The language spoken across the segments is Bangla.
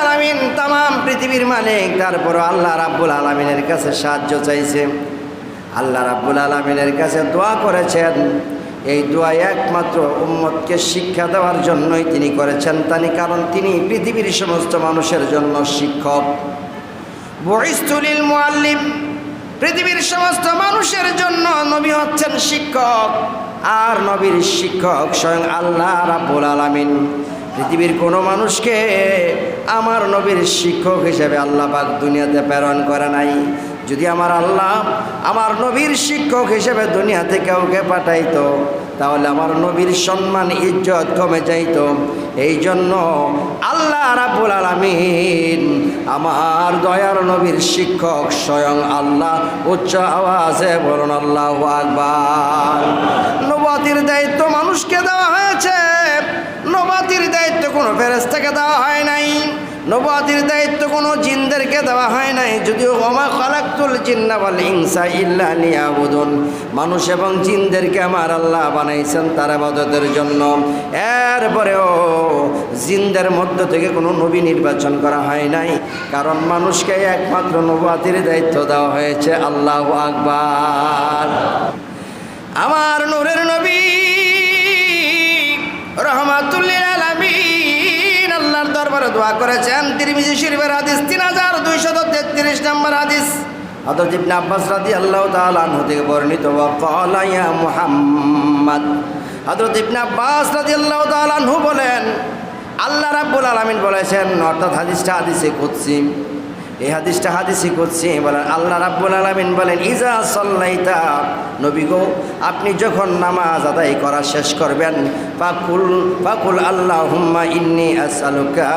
আলমিন তাম পৃথিবীর মালিক তারপর আল্লাহ রাব্বুল আলমিনের কাছে সাহায্য চাইছে। আল্লাহ রাব্বুল আলমিনের কাছে দোয়া করেছেন। এই দোয়া একমাত্র উম্মতকে শিক্ষা দেওয়ার জন্যই তিনি করেছেন তানি কারণ তিনি পৃথিবীর সমস্ত মানুষের জন্য শিক্ষক। বহিস্তুলিল মুআল্লিম, পৃথিবীর সমস্ত মানুষের জন্য নবী হচ্ছেন শিক্ষক। আর নবীর শিক্ষক স্বয়ং আল্লাহ রাব্বুল আলামিন। পৃথিবীর কোনো মানুষকে আমার নবীর শিক্ষক হিসেবে আল্লাহ পাক দুনিয়াতে প্রেরণ করে নাই। যদি আমার আল্লাহ আমার নবীর শিক্ষক হিসেবে দুনিয়াতে কাউকে পাঠাইতো, তাহলে আমার নবীর সম্মান, ইজ্জত কমে যাইত। এই জন্য আল্লাহ রাবুল আলমিন আমার দয়ার নবীর শিক্ষক স্বয়ং আল্লাহ, উচ্চ আওয়াজে বলুন আল্লাহ আকবার। নবাতির দায়িত্ব মানুষকে দায়িত্ব কোনো ফেরেস্তাকে দেওয়া হয় নাই। নবাতির দায়িত্ব কোনো জিনদেরকে দেওয়া হয় নাই। যদিও খালাক্তুল জিন্না বল ইনসা ইল্লা লিয়াবুদুন। মানুষ এবং জিনদেরকে আমার আল্লাহ বানাইছেন তার আবাদতের জন্য। এরপরেও জিনদের মধ্য থেকে কোনো নবী নির্বাচন করা হয় নাই। কারণ মানুষকে একমাত্র নবাতির দায়িত্ব দেওয়া হয়েছে আল্লাহ আকবার। আমার নূরের নবী দোয়া করেছেন তিরমিজি শরীফের হাদিস তিন হাজার দুইশত তেত্রিশ নম্বর হাদিস। বর্ণিত আনহু বলেন, আল্লাহ রাব্বুল আলামিন বলেছেন, অর্থাৎ হাদিসটা হাদিসে কুদসি। এই হাদিসটা হাদিসি করছি, বলেন, আল্লাহ রাব্বুল আলামিন বলেন, ইজা সাল্লাইতা নবী গো, আপনি যখন নামাজ আদায় করা শেষ করবেন, ফাকুল ফাকুল আল্লাহুম্মা ইন্নি আসআলুকা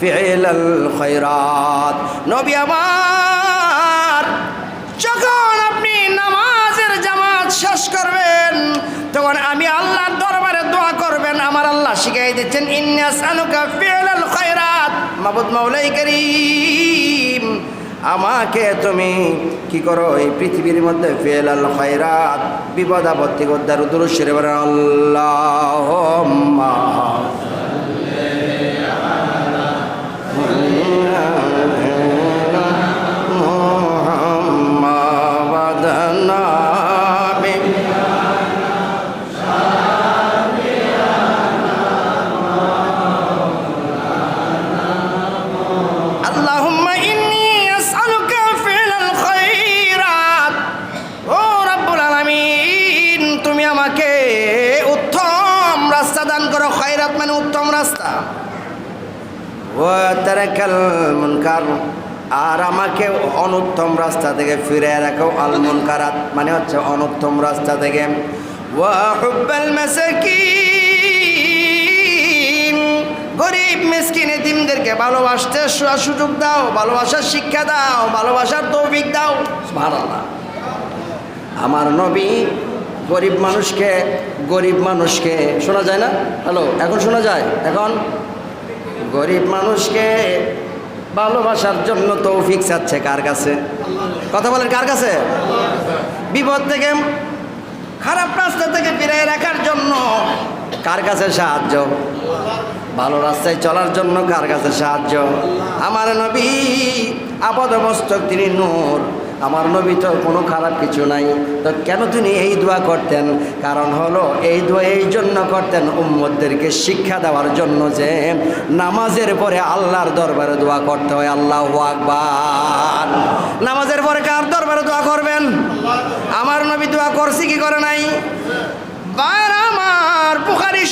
ফি'লাল খায়রাত নবী আমার, যখন আপনি নামাজের জামাত শেষ করবেন, তখন আমি আল্লাহর দরবারে দোয়া করবেন, আমার আল্লাহ শিখাই দিচ্ছেন আনুকা ফি'লাল খায়রাত মাবুদ মাওলাই করিম, আমাকে তুমি কি করো? এই পৃথিবীর মধ্যে ফেলাল খয়রাত, বিপদ আপত্তি উদ্দুর বলেন আল্লাহ মুনকার। আর আমাকে অনুত্তম রাস্তা থেকে ফিরে রাখো, আল মুনকারাত মানে হচ্ছে অনুত্তম রাস্তা থেকে। গরিব মিসকিন এতিমদেরকে ভালোবাসতে সুযোগ দাও, ভালোবাসার শিক্ষা দাও, ভালোবাসার তৌফিক দাও। সুবহানাল্লাহ। আমার নবী গরিব মানুষকে গরিব মানুষকে, শোনা যায় না? হ্যালো এখন শোনা যায়? এখন? গরিব মানুষকে ভালোবাসার জন্য তৌফিক চাচ্ছে কার কাছে? কথা বলেন কার কাছে? বিপদ থেকে, খারাপ রাস্তা থেকে ফিরিয়ে রাখার জন্য কার কাছে সাহায্য? ভালো রাস্তায় চলার জন্য কার কাছে সাহায্য? আমার নবী আপাদ মস্তক তিনি নূর। আমার নবী তো কোনো খারাপ কিছু নাই। তো কেন তিনি এই দোয়া করতেন? কারণ হলো এই দোয়া এই জন্য করতেন উম্মদদেরকে শিক্ষা দেওয়ার জন্য যে নামাজের পরে আল্লাহর দরবারে দোয়া করতে হয়। আল্লাহ আকবার। নামাজের পরে কার দরবারে দোয়া করবেন? আমার নবী দোয়া করছি কি করে নাই?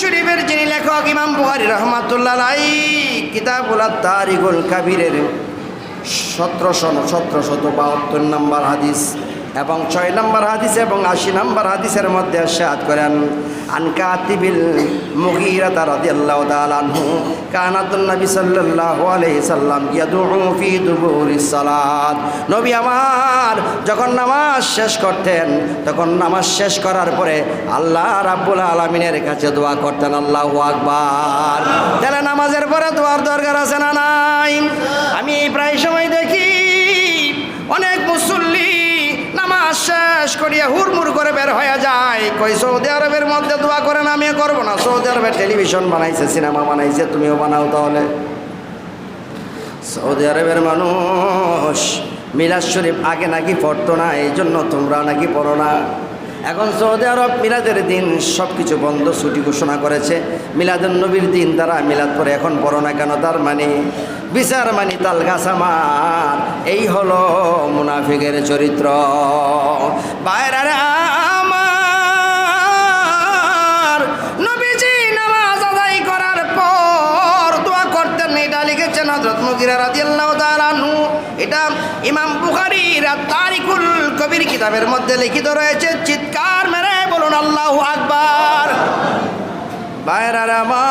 শরীফের যিনি লেখক ইমাম বুখারি রহমাতুল্লাহ আলাই কিতাবুল তারিকুল কাবিরের সতেরোশো সতেরোশত বাহাত্তর নম্বর হাদিস। এবং ছয় নম্বর হাদিস এবং আশি নম্বর হাদিসের মধ্যে সাদ করেন আনকাতিবিল আনহু আলাইহি সাল্লাম যখন নামাজ শেষ করতেন, তখন নামাজ শেষ করার পরে আল্লাহ রাব্বুল আলামিনের কাছে দোয়া করতেন তাহলে নামাজের পরে দোয়ার দরকার আছে না নাই? আমি প্রায় সময় দেখি নামাজ শেষ করিয়া হুড়মুড় করে বের হয়ে যায়। কই, সৌদি আরবের মধ্যে দোয়া করেন, আমিও করব না। সৌদি আরবের টেলিভিশন বানাইছে, সিনেমা বানাইছে, তুমিও বানাও তাহলে। সৌদি আরবের মানুষ, মিলাদ শরীফ আগে নাকি পড়তো না, এই জন্য তোমরা নাকি পড়ো না। এখন সৌদি আরব মিলাদের দিন সব কিছু বন্ধ, ছুটি ঘোষণা করেছে। মিলাদের নবীর দিন, তারা মিলাদ পরে এখন পড়ো না কেন? তার মানে বিচার মানি তাল গাছামার এই হলো মুনাফিকের চরিত্র। বাইরে আমার। নামাজ করার পর এটা লিখেছেন এটা ইমাম তারিকুল কবির কিতাবের মধ্যে লিখিত রয়েছে। চিৎকার মেরে বলুন আল্লাহু আকবার। বাইরার আমার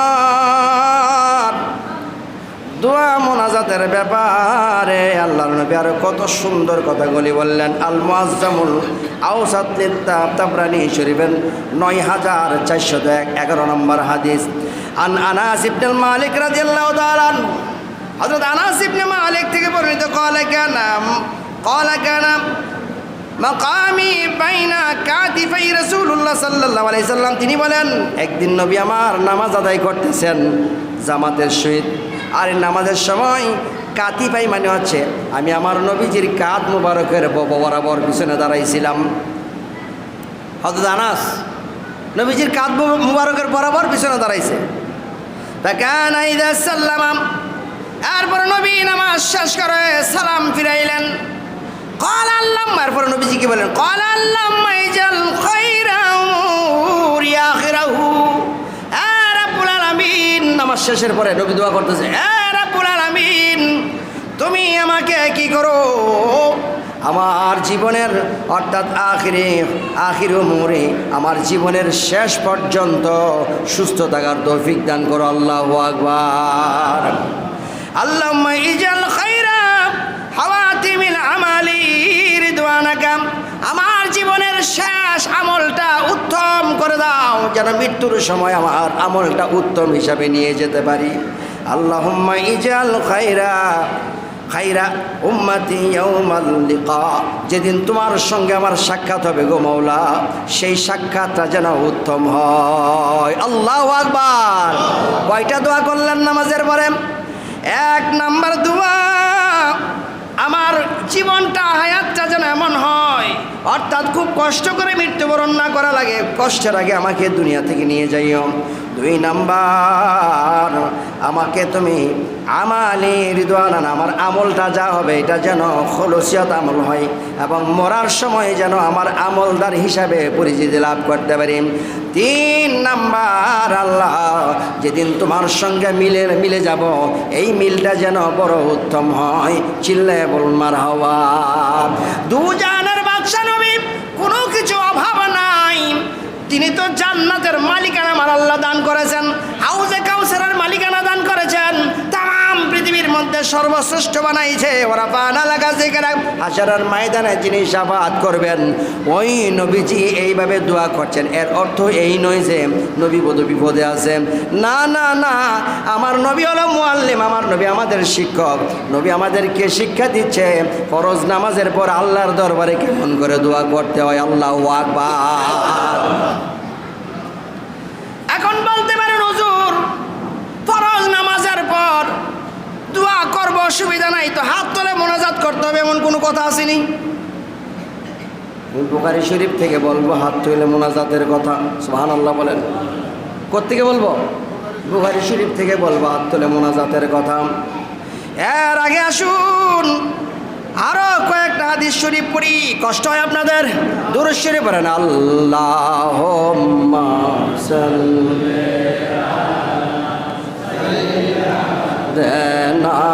জান্নাতের ব্যাপারে আল্লাহ নবী আর কত সুন্দর কথাগুলি বললেন আল মুআজ্জামুল আউসাতলিত তাবরানি শরীফের নয় হাজার চারশো এক, এগারো নম্বর হাদিস। আন আনাস ইবনে মালিক রাদিয়াল্লাহু তাআলা হযরত আনাস ইবনে মালিক থেকে বর্ণিত, কলা কেন কলা কেন মাকামি বাইনা কাতিফাই রাসূলুল্লাহ সাল্লাল্লাহু আলাইহি সাল্লাম। তিনি বলেন, একদিন নবী আমার নামাজ আদায় করতেছেন জামাতের সহিত। আর নামাজের সময় কাতি পাই মানে হচ্ছে আমি আমার নবীজির কাত মুবারকের বরাবর পিছনে দাঁড়াইছিলাম। হতো আনাস নবীজির কাত মুবারকের বরাবর পিছনে দাঁড়াইছে। এরপর নবী নামাজ শেষ করে সালাম ফিরাইলেন। কল আল্লাম এরপর নবীজিকে বলেন কল আল্লাহ নামাজ শেষের পরে নবী দোয়া করতেছে আলামিন, তুমি আমাকে কি করো? আমার জীবনের, অর্থাৎ আখিরে, আখির মোড়ে আমার জীবনের শেষ পর্যন্ত সুস্থ থাকার তৌফিক দান করো, আল্লাহ আকবার। আল্লাহ ইজাল খাইরা হাওয়াতিমিল আমালি রিদওয়ানাকাম আমার জীবনের শেষ আমলটা উত্তম করে দাও, যেন মৃত্যুর সময় আমার আমলটা উত্তম হিসাবে নিয়ে যেতে পারি। আল্লাহুম্মা ইজাল খাইরা খাইরা উম্মাতি লিকা। যেদিন তোমার সঙ্গে আমার সাক্ষাৎ হবে গো মৌলা সেই সাক্ষাৎটা যেন উত্তম হয়। আল্লাহ আকবার। কয়টা দোয়া করলেন নামাজের পরে? এক নাম্বার দোয়া। আমার জীবনটা হায়াতটা যেন এমন হয়। অর্থাৎ খুব কষ্ট করে মৃত্যুবরণ না করা লাগে, কষ্টের আগে আমাকে দুনিয়া থেকে নিয়ে যাইও। দুই নাম্বার, আমাকে তুমি আমালি হৃদয়ান আমার আমলটা যা হবে এটা যেন খলসিয়ত আমল হয় এবং মরার সময় যেন আমার আমলদার হিসাবে পরিচিতি লাভ করতে পারি। তিন নাম্বার, আল্লাহ, যেদিন তোমার সঙ্গে মিলে মিলে যাব, এই মিলটা যেন বড় উত্তম হয়। চিল্লে বলমার হওয়া। দুজানের নবী, কোনো কিছু অভাব নাই। তিনি তো জান্নাতের মালিকানা আমার আল্লাহ দান করেছেন। হাউজে কাউসারের মালিকানা মধ্যে সর্বশ্রেষ্ঠ বানাইছে। ওরা পানা লাগা যেখানে হাসারার ময়দানে যিনি সাফাত করবেন, ওই নবীজি এইভাবে দোয়া করছেন। এর অর্থ এই নয় যে নবী বধু বিপদে আছে। না না না, আমার নবী হলো মুআল্লিম, আমার নবী আমাদের শিক্ষক। নবী আমাদেরকে শিক্ষা দিচ্ছে, ফরজ নামাজের পর আল্লাহর দরবারে কেমন করে দোয়া করতে হয়? আল্লাহ আকবার। এখন বলতে পারেন, হুজুর, ফরজ নামাজের পর দোয়া করব, অসুবিধা নাই। তো হাত তোলে মোনাজাত করতে হবে, এমন কোনো কথা আসেনি? বুখারি শরীফ থেকে বলব, হাত তুলে মোনাজাতের কথা। সুহান আল্লাহ বলেন। কোত্থেকে বলব? বুখারি শরীফ থেকে বলব, হাত তুলে মোনাজাতের কথা। এর আগে আসুন, আরও কয়েকটা হাদিস শরীফ পড়ি। কষ্ট হয় আপনাদের? দূর শরীফ পড়েন আল্লাহ মোহাম্মদ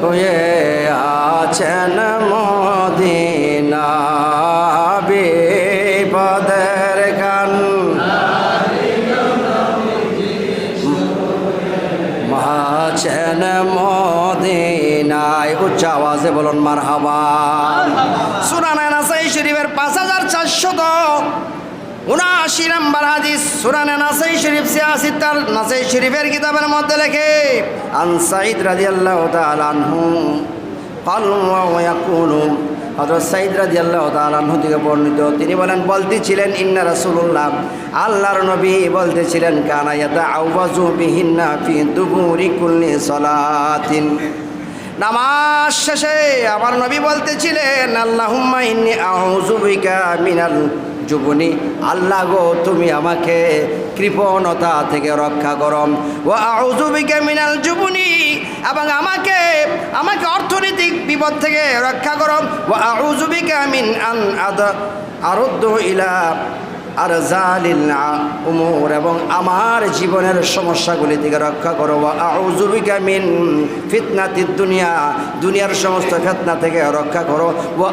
ওয়ে আছেন মদিনা বিপদের গান আছেন মদিনায় উচ্চ আওয়াজে বলুন মার হাবা সুরানা নাসাই শরীফের পাঁচ হাজার চারশত আশি নাম্বার হাদিস সুরানে নাসাই শরীফ সিয়াসি তার নাসাই শরীফের কিতাবের মধ্যে লেখে, আন সাইদ রাজি আল্লাহ তালহু কালুম হজরত সাইদ রাজি আল্লাহ তালহু থেকে বর্ণিত, তিনি বলেন, বলতেছিলেন, ইন্না রাসুল্লাহ আল্লাহর নবী বলতেছিলেন কানায়াতা আউবাজু বিহিন্না ফি দুবুরি কুল্লি সলাতিন। নামাজ শেষে আমার নবী বলতেছিলেন আল্লাহ ইন্নি আউজুবিকা মিনাল যুবনী, আল্লাহ গো, তুমি আমাকে কৃপণতা থেকে রক্ষা করম। ও আউজুবিকে মিনাল যুবনী, এবং আমাকে আমাকে অর্থনৈতিক বিপদ থেকে রক্ষা করম। ও আউজুবিকে মিন আন আদ আরদ্দ ইলা আর জালিল উমর, এবং আমার জীবনের সমস্যাগুলি থেকে রক্ষা করো। আউজুবিকা মিন ফিতনাতি দুনিয়া, দুনিয়ার সমস্ত ফেতনা থেকে রক্ষা করো। ও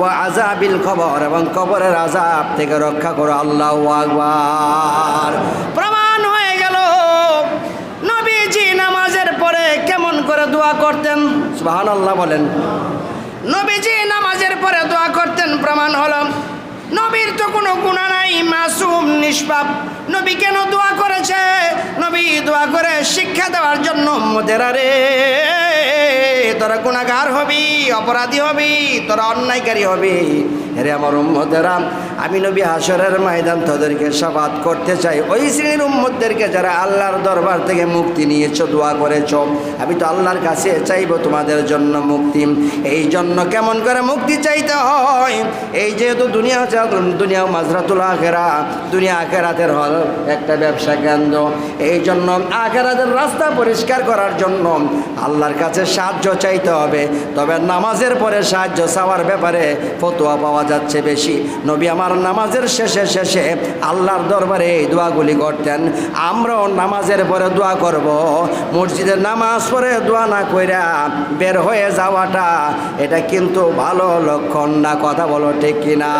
ও আজাবিল খবর এবং কবরের আজাব থেকে রক্ষা করো। আল্লাহ আকবার। প্রমাণ হয়ে গেল, নবীজি নামাজের পরে কেমন করে দোয়া করতেন? সুবহানাল্লাহ বলেন। নবীজি নামাজের পরে দোয়া করতেন, প্রমাণ হলো নবীর তো কোনো গুণা নাই, মাসুম, নিষ্পাপ। নবী কেন দোয়া করেছে? নবী দোয়া করে শিক্ষা দেওয়ার জন্য মোদের রে তোরা গুণাগার হবি, অপরাধী হবি, তোরা অন্যায়কারী হবি। রে আমার উম্মদেরা আমি নবী হাসরের ময়দান তোদেরকে সাবাদ করতে চাই। ওই শ্রেণির উম্মদদেরকে যারা আল্লাহর দরবার থেকে মুক্তি নিয়েছো, দোয়া করেছ, আমি তো আল্লাহর কাছে চাইব তোমাদের জন্য মুক্তি। এই জন্য কেমন করে মুক্তি চাইতে হয়? এই যেহেতু দুনিয়া হচ্ছে দুনিয়া মাজরাতুল আখেরা, দুনিয়া আখেরাতের হল একটা ব্যবসা কেন্দ্র। এই জন্য আখেরাতের রাস্তা পরিষ্কার করার জন্য আল্লাহর কাছে সাহায্য চাইতে হবে। তবে নামাজের পরে সাহায্য চাওয়ার ব্যাপারে ফতোয়া পাওয়া যাচ্ছে বেশি। নবী আমার নামাজের শেষে শেষে আল্লাহর দরবারে এই দোয়াগুলি করতেন। আমরাও নামাজের পরে দোয়া করব। মসজিদে নামাজ পড়ে দোয়া না কইরা বের হয়ে যাওয়াটা, এটা কিন্তু ভালো লক্ষণ না। কথা বলো ঠিক কিনা?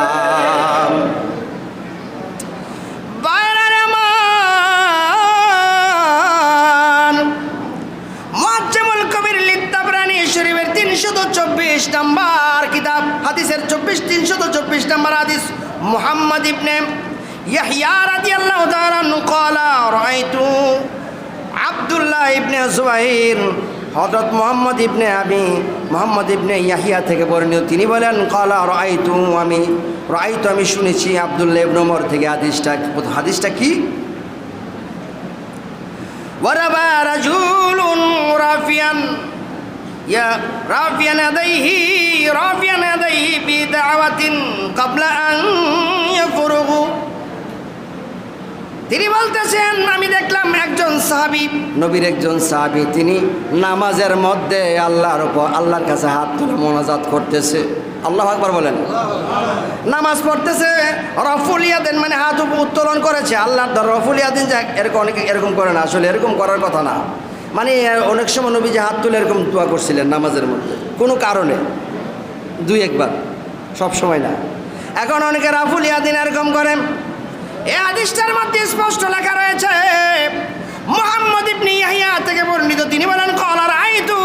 শরীফের তিনশত চব্বিশ নাম্বার কিতাব, হাদিসের চব্বিশ, তিনশত চব্বিশ নাম্বার হাদিস। মোহাম্মদ ইবনে ইবনে ইবনে আমি মোহাম্মদ ইবনে ইয়াহিয়া থেকে বর্ণিত। তিনি বলেন কালা রাআইতু আমি রাআইতু আমি শুনেছি আবদুল্লাহ ইবন ওমর থেকে হাদিসটা হাদিসটা কি? ওয়ারাবা রাজুলুন রাফিয়ান। يا رافيا يديه رافيا يديه بدعوة قبل أن يفرغ তিনি বলতেছেন আমি দেখলাম একজন সাহাবি নবীর একজন সাহাবি তিনি নামাজের মধ্যে আল্লাহর উপর আল্লাহর কাছে হাত তুলে মোনাজাত করতেছে আল্লাহ আকবার বলেন নামাজ পড়তেছে রফুল ইয়াদিন মানে হাত উপ- উত্তোলন করেছে আল্লাহর ধর রফুল ইয়াদিন যাক এরকম অনেকে এরকম করে না আসলে এরকম করার কথা না মানে অনেক সময় নবী যে হাত তুলে এরকম দোয়া করছিলেন নামাজের মধ্যে। কোনো কারণে। দুই একবার। সব সময় না। এখন অনেকে রাফুল ইয়াদিন এরকম করেন, এ হাদিসটার মধ্যে স্পষ্ট লেখা রয়েছে, মোহাম্মদ ইবনে ইয়াহিয়া থেকে বর্ণিত। তিনি বলেন কলার আইতু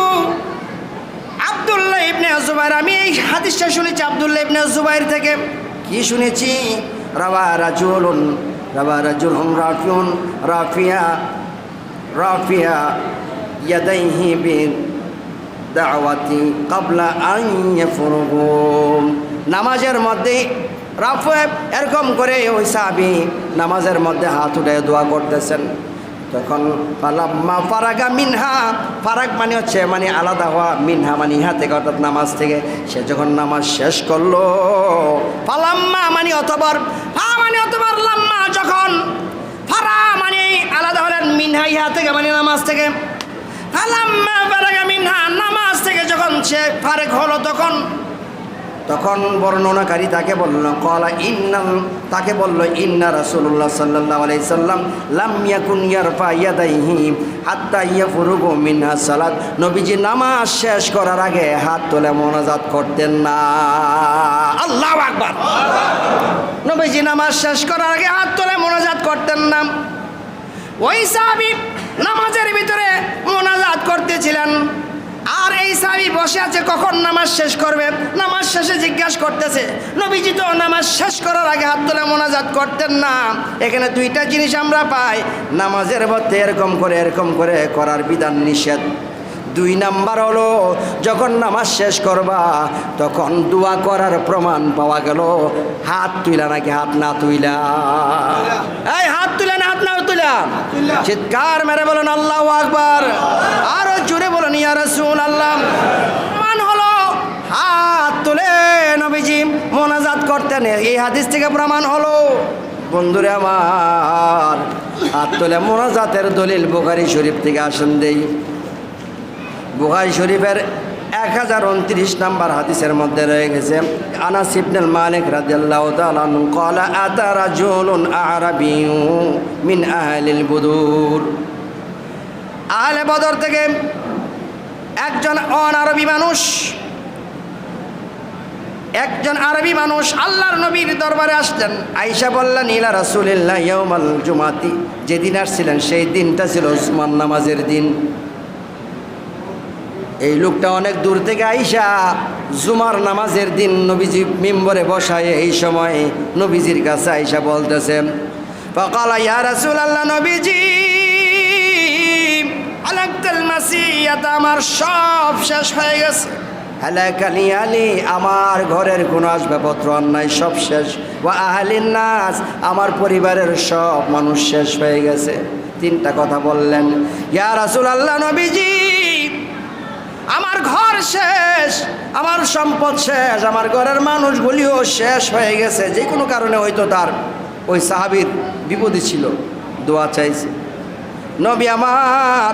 আব্দুল্লাহ ইবনে জুবাইর। আমি এই হাদিসটা শুনেছি আব্দুল্লাহ ইবনে জুবাইর থেকে। কি শুনেছি? রাবা রাজুলুন রাবা রাজুলুন রাফিউন, রাফিয়া ইয়াদাইহি বিন দাওয়াতি কাবলা আন ইয়াফরুগু নামাজের মধ্যে রাফে এরকম করে ওই সাহাবি নামাজের মধ্যে হাত উঠে দোয়া করতেছেন। তখন পালাম্মা ফারাগা মিনহা ফারাক মানে হচ্ছে মানে আলাদা হওয়া, মিনহা মানে ইহা থেকে অর্থাৎ নামাজ থেকে। সে যখন নামাজ শেষ করল পালাম্মা মানে অতবার ফা মানে অতবার লাম্মা যখন ফারা মানে আলাদা হলেন মিনহা ইহা থেকে মানে নামাজ থেকে। ফালাম্মা ফারাগা মিনহা, নামাজ থেকে যখন সে ফারেক হলো তখন তখন বর্ণনাকারী তাকে বলল, কলা ইন্নাল তাকে বলল, ইন্না রাসূলুল্লাহ সাল্লাল্লাহু আলাইহি সাল্লাম লাম ইয়াকুন ইয়ারফা ইয়াদাইহি হাত্তা ইয়াফরুগু মিনহা সালাত। নবীজি নামাজ শেষ করার আগে হাত তুলে মোনাজাত করতেন না। আল্লাহ আকবার। নবীজি নামাজ শেষ করার আগে হাত তুলে মোনাজাত করতেন না। ওই সাহাবী নামাজের ভিতরে মোনাজাত করতেছিলেন। আর এই সাহাবী বসে আছে কখন নামাজ শেষ করবে? নামাজ শেষে জিজ্ঞাসা করতেছে, নবীজি তো নামাজ শেষ করার আগে হাত তুলে মোনাজাত করতেন না। এখানে দুইটা জিনিস আমরা পাই। নামাজের মধ্যে এরকম করে এরকম করে করার বিধান নিষেধ। দুই নাম্বার হলো, যখন নামাজ শেষ করবা, তখন দোয়া করার প্রমাণ পাওয়া গেল, হাত তুইলা নাকি হাত না তুইলা? এই হাত তুলে চিৎকার মেরে বলেন, আল্লাহ আকবার। আরও জুড়ে বলেন, ইয়া রাসূল আল্লাহ মান হলো, হাত তুলে নবীজি মোনাজাত করতেন। এই হাদিস থেকে প্রমাণ হলো, বন্ধুরে আমার, হাত তুলে মোনাজাতের দলিল বুখারী শরীফ থেকে আসেন দেই। বুহাই শরীফের এক হাজার উনত্রিশ নাম্বার হাদিসের মধ্যে রয়ে গেছে, আনাস ইবনুল মালিক রাদিয়াল্লাহু মিন আহলে বদর থেকে একজন অনারবি মানুষ, একজন আরবি মানুষ আল্লাহর নবীর দরবারে আসলেন। আইসা বললেন, ইলা রাসূলিল্লাহ জুমাতি। যেদিন আসছিলেন, সেই দিনটা ছিল উসমান নামাজের দিন। এই লোকটা অনেক দূর থেকে আইসা জুমার নামাজের দিন নবীজি মিম্বরে বসায়, এই সময় নবীজির কাছে আইসা বলতেছে আল্লাহ নবীজি আমার সব শেষ হয়ে গেছে। আমার ঘরের কোনো আসবাবপত্র অন্যায় সব শেষ। নাস, আমার পরিবারের সব মানুষ শেষ হয়ে গেছে। তিনটা কথা বললেন, ইয়া রাসূল আল্লাহ নবীজি আমার ঘর শেষ, আমার সম্পদ শেষ, আমার ঘরের মানুষগুলিও শেষ হয়ে গেছে। যে কোনো কারণে হয়তো তার ওই সাহাবির বিপদে ছিল, দোয়া চাইছে। নবী আমার,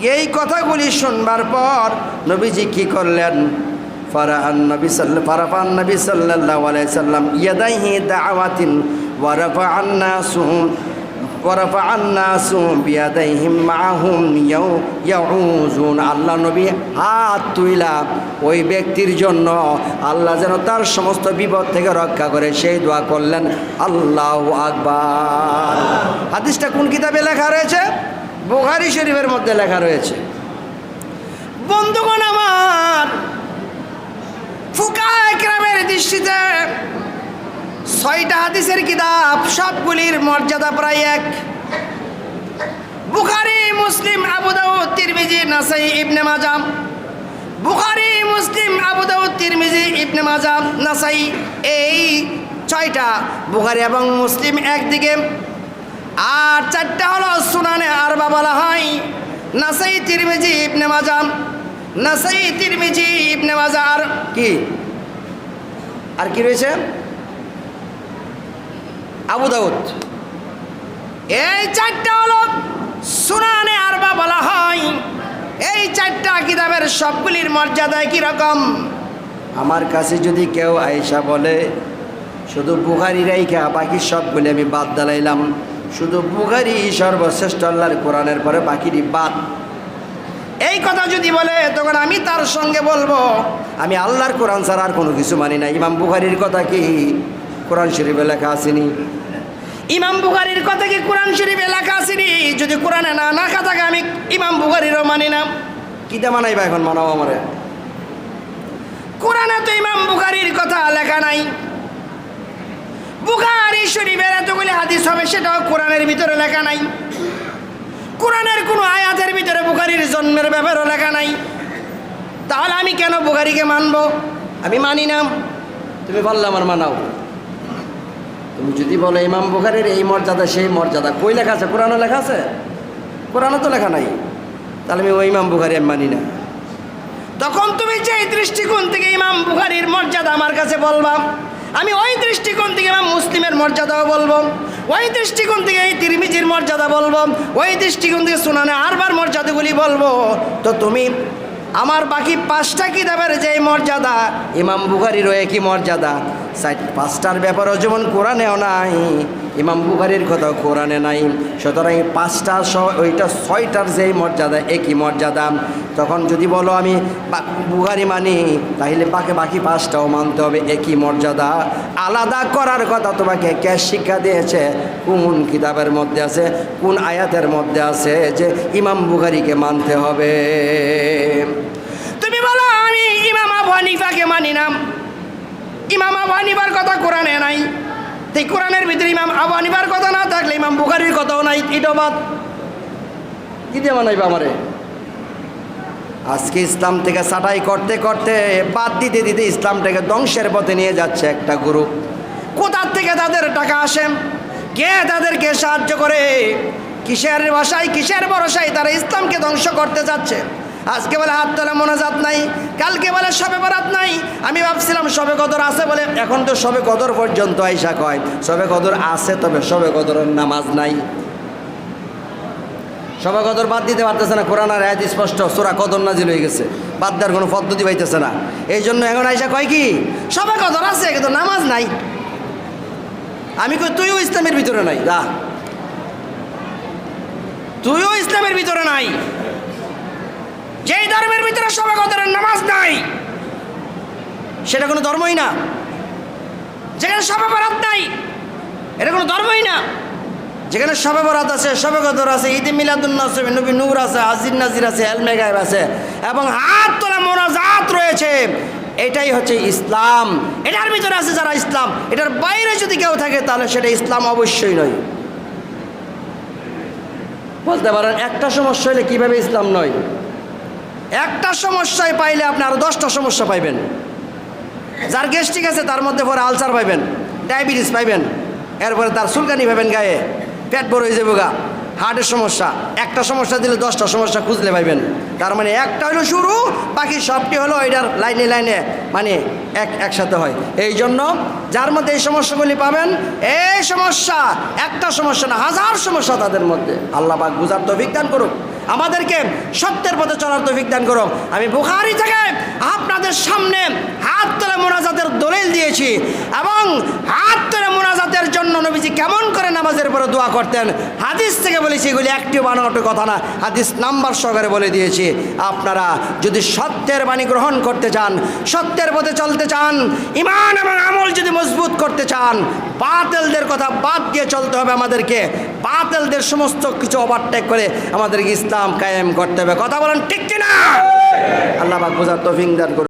এই কথাগুলি শুনবার পর নবীজি কি করলেন? ফারাহান নবী সাল্লা নবী সাল্লাল্লাহু আলাইহি সাল্লাম দাওয়াতিন ওয়া রাফা'আন ওরফান্না সুবিয়াদাইহিম মাহুম ইয়াউজুন আল্লাহ নবী হাত তুইলা ওই ব্যক্তির জন্য আল্লাহ যেন তার সমস্ত বিপদ থেকে রক্ষা করে সেই দোয়া করলেন। আল্লাহ আকবার। হাদিসটা কোন কিতাবে লেখা রয়েছে? বোখারি শরীফের মধ্যে লেখা রয়েছে। বন্ধুগণ আমার ফুকা একরামের দৃষ্টিতে ছয়টা হাদিসের কিতাব, সবগুলির মর্যাদা প্রায় এক। বুখারি, মুসলিম, আবু দাউদ, তিরমিজি, নাসাই ইবনে মাজাম বুখারি, মুসলিম, আবু দাউদ, তিরমিজি, ইবনে মাজাম নাসাই, এই ছয়টা। বুখারি এবং মুসলিম একদিকে। আর চারটা হলো সুনানে আরবা বলা হয়। নাসাই, তিরমিজি, ইবনে মাজাম নাসাই, তিরমিজি, ইবনে মাজার কি? আর কি রয়েছে? আবু দাউদ। এই চারটা হলো সুনানে আরবা বলা হয়। এই চারটা কিতাবের সবগুলির মর্যাদায় কীরকম? আমার কাছে যদি কেউ আয়সা বলে, শুধু বুখারি রাইখা, বাকি সবগুলি আমি বাদ দালাইলাম। শুধু বুখারি সর্বশ্রেষ্ঠ আল্লাহর কোরআনের পরে বাকিটি বাদ। এই কথা যদি বলে, তখন আমি তার সঙ্গে বলব, আমি আল্লাহর কোরআন ছাড়া আর কোনো কিছু মানি না। ইমাম বুখারির কথা কি? কোরআন শরীফে লেখা আসেনি। ইমাম বুখারির কথা কি কোরআন শরীফে লেখা আসেনি? যদি কোরআনে না লেখা থাকে আমি ইমাম বুখারিরও মানি না। কিতা মানাইবা এখন মানাও আমারে? কোরআনে তো ইমাম বুখারির কথা লেখা নাই। বুখারি শরীফের এতগুলি হাদিস হবে সেটাও কোরআনের ভিতরে লেখা নাই। কোরআনের কোনো আয়াতের ভিতরে বুখারির জন্মের ব্যাপারও লেখা নাই। তাহলে আমি কেন বুখারিকে মানবো? আমি মানি না। তুমি বললে আমার মানাও। তুমি যদি বলো ইমাম বুখারির এই মর্যাদা, সেই মর্যাদা, কই লেখা আছে? কোরআনও লেখা আছে? কোরআনও তো লেখা নাই। তাহলে আমি ওই ইমাম বুখারি আমি মানি না। তখন তুমি যে দৃষ্টিকোণ থেকে ইমাম বুখারির মর্যাদা আমার কাছে বলবাম আমি ওই দৃষ্টিকোণ থেকে ইমাম মুসলিমের মর্যাদাও বলব, ওই দৃষ্টিকোণ থেকে এই তিরমিজির মর্যাদা বলব, ওই দৃষ্টিকোণ থেকে সুনানে আরবার মর্যাদাগুলি বলব। তো তুমি আমার বাকি পাঁচটা কি কিতাবের যে মর্যাদা, ইমাম বুখারিরও একই মর্যাদা? সাইড পাঁচটার ব্যাপারও যেমন কোরআনেও নাই ইমাম বুখারির কথা কোরআনে নাই। সুতরাং পাঁচটা ওইটা ছয়টার যেই মর্যাদা, একই মর্যাদা। তখন যদি বলো আমি বা- বুখারি মানি, তাহলে বাকি বাকি পাঁচটাও মানতে হবে, একই মর্যাদা। আলাদা করার কথা তোমাকে কে শিক্ষা দিয়েছে? কোন কিতাবের মধ্যে আছে? কোন আয়াতের মধ্যে আছে যে ইমাম বুখারিকে মানতে হবে? তুমি বলো, আমি ইমাম আবু হানিফাকে মানি না। ইমাম আবু হানিফার কথা কোরআনে নাই। তো এই কোরআনের ভিতরে ইমাম আবু হানিফার কথা না থাকলে ইমাম বুখারির কথাও নাই এটাও বাদ। দিয়ে মানাইবা আমারে? আজকে ইসলাম থেকে সাটাই করতে করতে, বাদ দিতে দিতে ইসলামটাকে ধ্বংসের পথে নিয়ে যাচ্ছে একটা গ্রুপ কোথার থেকে তাদের টাকা আসে? কে তাদেরকে সাহায্য করে? কিসের ভাষায় কিসের ভরসায় তারা ইসলামকে ধ্বংস করতে যাচ্ছে? আজকে বলে হাত তোলা মোনাজাত নাই, কালকে বলে সবে বরাত নাই। আমি ভাবছিলাম সবে কদর আছে বলে এখন তো সবে কদর পর্যন্ত আইসা কয় সবে কদর আছে তবে সবে কদরের নামাজ নাই। সবে কদর বাদ দিতে পারতেছে না, কোরআন আর আয়াত স্পষ্ট, সোরা কদর নাজিল হয়ে গেছে, বাদ দেওয়ার কোনো পদ্ধতি পাইতেছে না। এই জন্য এখন আইসা কয় কি সবাই কদর আছে, কিন্তু নামাজ নাই। আমি কই, তুইও ইসলামের ভিতরে নাই দা তুইও ইসলামের ভিতরে নাই। যেই ধর্মের ভিতরে কদরের নামাজ নাই, সেটা কোনো ধর্মই না। যেখানে সবে বরাত নাই, এটা কোনো ধর্মই না। যেখানে সবে বরাত আছে সবে কদর আছে, ঈদে মিলাদুন্নসবে নবী নূর আছে আজির নাজির আছে, এলমে আছে, এবং হাত তোলা মোনাজাত রয়েছে, এটাই হচ্ছে ইসলাম। এটার ভিতরে আছে যারা ইসলাম, এটার বাইরে যদি কেউ থাকে, তাহলে সেটা ইসলাম অবশ্যই নয়। বলতে পারেন, একটা সমস্যা হলে কীভাবে ইসলাম নয়? একটা সমস্যায় পাইলে আপনি আরও দশটা সমস্যা পাইবেন। যার গ্যাস্ট্রিক আছে, তার মধ্যে পরে আলসার পাইবেন, ডায়াবেটিস পাইবেন, এরপরে তার সুলকানি পাবেন গায়ে, পেট বড় হয়ে যাবে গা। হার্টের সমস্যা, একটা সমস্যা দিলে দশটা সমস্যা খুঁজলে পাইবেন। তার মানে একটা হলো শুরু, বাকি সবটি হলো এটার লাইনে লাইনে মানে এক, একসাথে হয়। এই জন্য যার মধ্যে এই সমস্যাগুলি পাবেন, এই সমস্যা, একটা সমস্যা না, হাজার সমস্যা তাদের মধ্যে। আল্লাহ পাক বুঝার তো বিজ্ঞান করুক। আমাদেরকে সত্যের পথে চলার তৌফিক দান করো আমি বুখারি থেকে আপনাদের সামনে হাত তোলে মোনাজাতের দলিল দিয়েছি এবং হাত মোনাজাতের জন্য নবীজি কেমন করে নামাজের পরে দোয়া করতেন? হাদিস থেকে বলেছি এগুলি একটি বানানোর কথা না। হাদিস নাম্বার সহকারে বলে দিয়েছি, আপনারা যদি সত্যের বাণী গ্রহণ করতে চান, সত্যের পথে চলতে চান ইমান এবং আমল যদি মজবুত করতে চান, বাতেলদের কথা বাদ দিয়ে চলতে হবে আমাদেরকে। বাতেলদের সমস্ত কিছু ওভারটেক করে আমাদেরকে ইসলাম কায়েম করতে হবে। কথা বলেন ঠিক কিনা? আল্লাহ বোঝার তৌফিক দান